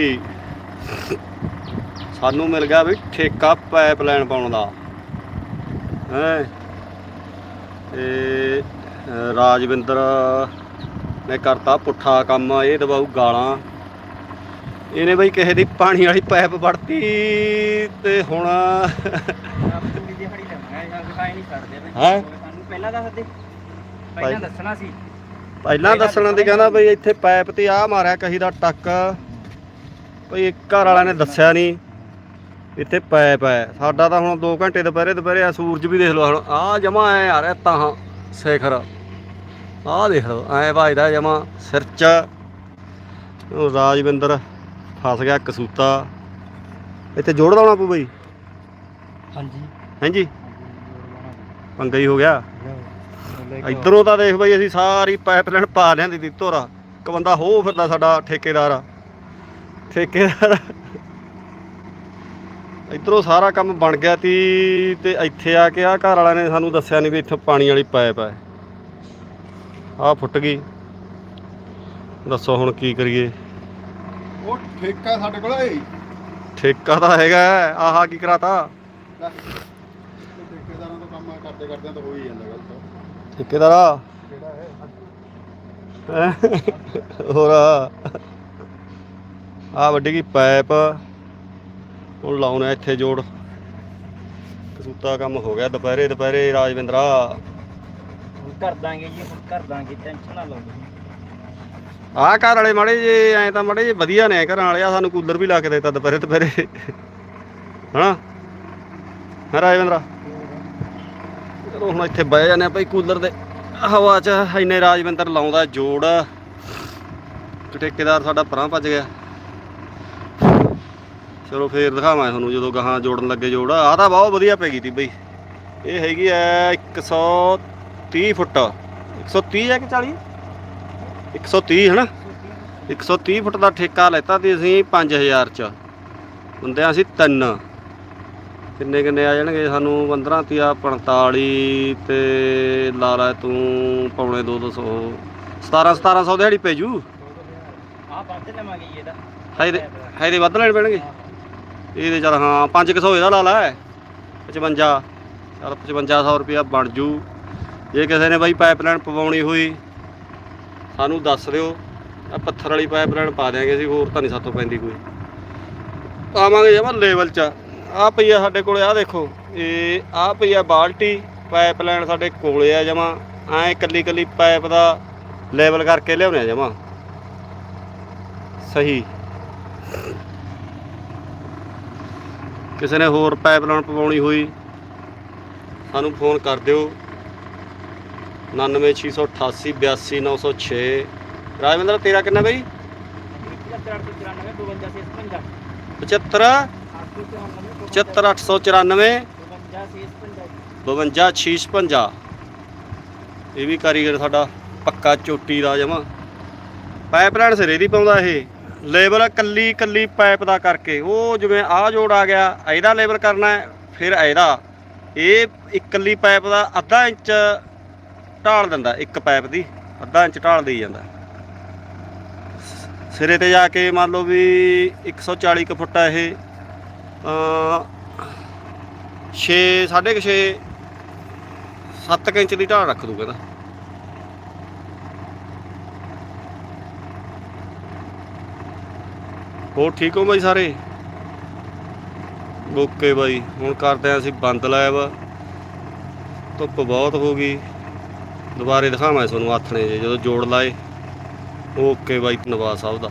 ਬਈ ਸਾਨੂੰ ਮਿਲ ਗਿਆ ਵੀ ਠੇਕਾ ਪਾਈਪਲਾਈਨ ਪਾਉਣ ਦਾ। ਹੈ? ਤੇ ਰਾਜਵਿੰਦਰ ਨੇ ਕਰਤਾ ਪੁੱਠਾ ਕੰਮ ਇਹ ਦਵਾਉ ਗਾਲਾਂ। ਇਹਨੇ ਬਈ ਕਿਸੇ ਦੀ ਪਾਣੀ ਵਾਲੀ ਪਾਈਪ ਵੜਤੀ ਤੇ ਹੁਣ ਹੈਂ? ਪਹਿਲਾਂ ਦੱਸ ਦੇ ਪਹਿਲਾਂ ਦੱਸਣਾ ਸੀ। ਪਹਿਲਾਂ ਦੱਸਣ ਦੀ ਕਹਿੰਦਾ ਬਈ ਇੱਥੇ ਪਾਈਪ ਤੇ ਆ ਮਾਰਿਆ ਕਹੀ ਦਾ ਟੱਕ। ਬਈ ਘਰ ਵਾਲਿਆਂ ਨੇ ਦੱਸਿਆ ਨਹੀਂ ਇੱਥੇ ਪਾਈਪ ਹੈ ਸਾਡਾ ਤਾਂ ਹੁਣ 2 ਘੰਟੇ ਦੁਪਹਿਰੇ ਦੁਪਹਿਰੇ ਆ ਸੂਰਜ ਵੀ ਦੇਖ ਲਓ ਹੁਣ। ਆ ਜਮਾ ਐ ਆ ਰਿਹਾ ਤਾਂ ਸਿਖਰ। ਆਹ ਦੇਖ ਲਓ ਐ ਵੱਜਦਾ ਜਮਾ। ਸਿਰ ਚ ਉਹ ਰਾਜਵਿੰਦਰ ਫਸ ਗਿਆ ਕਸੂਤਾ। ਇੱਥੇ ਜੋੜ ਲਾਉਣਾ ਪਊ ਬਈ। ਹਾਂਜੀ। ਹਾਂਜੀ? ਪੰਗਾ ਹੀ ਹੋ ਗਿਆ। ਇਧਰੋਂ ਤਾਂ ਦੇਖ ਬਈ ਅਸੀਂ ਸਾਰੀ ਪਾਈਪਲਾਈਨ ਪਾ ਲਿਆਂਦੀ ਦੀ ਧੋਰਾ। ਇੱਕ ਬੰਦਾ ਹੋ ਫਿਰਦਾ ਸਾਡਾ ਠੇਕੇਦਾਰ। ਆ ਠੇਕੇਦਾਰ। ਇਧਰੋਂ ਸਾਰਾ ਕੰਮ ਬਣ ਗਿਆ ਤੀ ਤੇ ਇੱਥੇ ਆ ਕੇ ਆ ਘਰ ਵਾਲਿਆਂ ਨੇ ਸਾਨੂੰ ਦੱਸਿਆ ਨਹੀਂ ਵੀ ਇੱਥੇ ਪਾਣੀ ਵਾਲੀ ਪਾਈਪ ਹੈ ਆ ਫੁੱਟ ਗਈ। ਦੱਸੋ ਹੁਣ ਕੀ ਕਰੀਏ। ਉਹ ਠੇਕਾ ਸਾਡੇ ਕੋਲ ਏ ਠੇਕਾ ਤਾਂ ਹੈਗਾ ਆਹਾ ਕੀ ਕਰਾਤਾ? ਠੇਕੇਦਾਰਾਂ ਦਾ ਕੰਮ ਕਰਦੇ ਕਰਦੇ ਤਾਂ ਹੋ ਹੀ ਜਾਂਦਾ ਗੱਲ ਤਾਂ। ਠੇਕੇਦਾਰਾ? ਕਿਹੜਾ ਹੈ ਹੈਂ? ਹੋਰ ਆ ਵੱਡੀ ਕੀ ਪਾਈਪ। ਹੁਣ ਲਾਉਣਾ ਇੱਥੇ ਜੋੜ। ਕਸੂਤਾ ਕੰਮ ਹੋ ਗਿਆ। ਦੁਪਹਿਰੇ ਦੁਪਹਿਰੇ ਰਾਜਵਿੰਦਰਾ। ਹੁਣ ਕਰ ਦਾਂਗੇ ਜੀ ਹੁਣ ਕਰ ਦਾਂਗੇ। ਟੈਨਸ਼ਨ ਨਾ ਲਓ। ਆਹ ਘਰ ਵਾਲੇ ਮਾੜੇ ਜੇ ਐ ਤਾਂ ਮਾੜੇ ਜੇ ਵਧੀਆ ਨੇ ਘਰਾਂ ਵਾਲੇ। ਆ ਸਾਨੂੰ ਕੂਲਰ ਵੀ ਲਾ ਕੇ ਦਿੱਤਾ ਦੁਪਹਿਰੇ ਦੁਪਹਿਰੇ। ਹਨਾ? ਹਾਂ ਰਾਜਵਿੰਦਰਾ? ਚਲੋ ਹੁਣ ਇੱਥੇ ਬਹਿ ਜਾਂਦੇ ਆ ਭਾਈ ਕੂਲਰ ਦੇ। ਹਵਾ 'ਚ ਇੰਨੇ ਰਾਜਵਿੰਦਰ ਲਾਉਂਦਾ ਜੋੜ। ਠੇਕੇਦਾਰ ਸਾਡਾ ਪਰਾਂ ਭੱਜ ਗਿਆ। ਚਲੋ ਫੇਰ ਦਿਖਾਵਾਂ ਤੁਹਾਨੂੰ ਜਦੋਂ ਗਾਹਾਂ ਜੋੜਨ ਲੱਗੇ ਜੋੜ। ਆਹ ਤਾਂ ਬਹੁਤ ਵਧੀਆ ਪੈ ਗਈ ਤੀ ਬਈ। ਇਹ ਹੈਗੀ ਐ 130 ਫੁੱਟ। 130 ਹੈ ਕਿ 40 130 ਹਨਾ? 130 ਫੁੱਟ ਦਾ ਠੇਕਾ ਲੈਤਾ ਤੇ ਅਸੀਂ 5000 ਚ। ਹੁੰਦਿਆਂ ਅਸੀਂ ਤਿੰਨ। ਕਿੰਨੇ ਕਿੰਨੇ ਆ ਜਾਣਗੇ ਸਾਨੂੰ? 15 ਤੀਆ 45 ਤੇ ਲਾ ਲੈ ਤੂੰ ਪੌਣੇ 200 17 1700 ਦਿਹਾੜੀ ਪੈ ਜੂ। ਆਹ ਵੱਧ ਲਵਾਂਗੇ ਇਹਦਾ। ਦੇ ਹਾਈ ਦੇ ਵੱਧ ਲੈਣ ਪੈਣਗੇ। ਇਹ ਇਹਦੇ ਚੱਲ ਹਾਂ 500 ਇਹਦਾ ਲਾ ਲੈ 55 ਚੱਲ 5500 ਰੁਪਇਆ ਬਣ ਜੂ। ਜੇ ਕਿਸੇ ਨੇ ਬਾਈ ਪਾਈਪਲਾਈਨ ਪਵਾਉਣੀ ਹੋਈ, ਸਾਨੂੰ ਦੱਸ ਦਿਓ। ਆ ਪੱਥਰ ਵਾਲੀ ਪਾਈਪਲਾਈਨ ਪਾ ਦਿਆਂਗੇ ਅਸੀਂ, ਹੋਰ ਤਾਂ ਨਹੀਂ ਸਾਤੋਂ ਪੈਂਦੀ ਕੋਈ। ਪਾਵਾਂਗੇ ਜਮਾ ਲੈਵਲ ਚ। ਆ ਪਈ ਆ ਸਾਡੇ ਕੋਲੇ ਆ ਦੇਖੋ। ਇਹ ਆ ਪਈ ਆ ਬਾਲਟੀ ਪਾਈਪਲਾਈਨ ਸਾਡੇ ਕੋਲੇ ਆ ਜਮਾ। ਐ ਕੱਲੀ ਕੱਲੀ ਪਾਈਪ ਦਾ ਲੈਵਲ ਕਰਕੇ ਲਿਆਉਣੇ ਆ ਜਮਾ। ਸਹੀ। ਕਿਸੇ ਨੇ ਹੋਰ ਪਾਈਪਲਾਈਨ ਪਵਾਉਣੀ ਹੋਈ, ਸਾਨੂੰ ਫੋਨ ਕਰ ਦਿਓ। 99688 82906 ਰਾਜਵਿੰਦਰ, ਤੇਰਾ ਕਿੰਨਾ ਬਈ? 7494 52 55 75 75 894 52 52 ਇਹ ਵੀ ਕਾਰੀਗਰ ਸਾਡਾ ਪੱਕਾ ਚੋਟੀ ਦਾ ਜਮਾ ਪਾਈਪਲਾਈਨ ਸਿਰੇ ਦੀ ਪਾਉਂਦਾ ਇਹ। ਲੇਬਲ ਕੱਲੀ ਕੱਲੀ ਪਾਈਪ ਦਾ ਕਰਕੇ, ਉਹ ਜਿਵੇਂ ਆਹ ਜੋੜ ਆ ਗਿਆ, ਇਹਦਾ ਲੇਬਲ ਕਰਨਾ ਹੈ, ਫਿਰ ਇਹਦਾ। ਇਹ ਇਕੱਲੀ ਪਾਈਪ ਦਾ ਅੱਧਾ ਇੰਚ ਢਾਲ ਦਿੰਦਾ, ਇੱਕ ਪਾਈਪ ਦੀ, ਅੱਧਾ ਇੰਚ ਢਾਲ ਦੇਈ ਜਾਂਦਾ। ਸਿਰੇ ਤੇ ਜਾ ਕੇ ਮੰਨ ਲਓ ਵੀ 140 ਕੁ ਫੁੱਟ ਆ ਇਹ ਅ 6 6.5 7 ਇੰਚ ਦੀ ਢਾਲ ਰੱਖ ਦੂ ਕਹਿੰਦਾ ਹੋਰ ਠੀਕ ਹੋ ਬਾਈ ਸਾਰੇ? ਓਕੇ ਬਾਈ, ਹੁਣ ਕਰਦੇ ਆ ਅਸੀਂ ਬੰਦ ਲਾਇਆ ਵਾ ਧੁੱਪ ਬਹੁਤ ਹੋ ਗਈ। ਦੁਬਾਰੇ ਦਿਖਾਵਾਂ ਤੁਹਾਨੂੰ ਆਥਣੇ ਜੇ ਜਦੋਂ ਜੋੜ ਲਾਏ। ਓਕੇ ਬਾਈ ਨਵਾਜ਼ ਸਾਹਿਬ ਦਾ।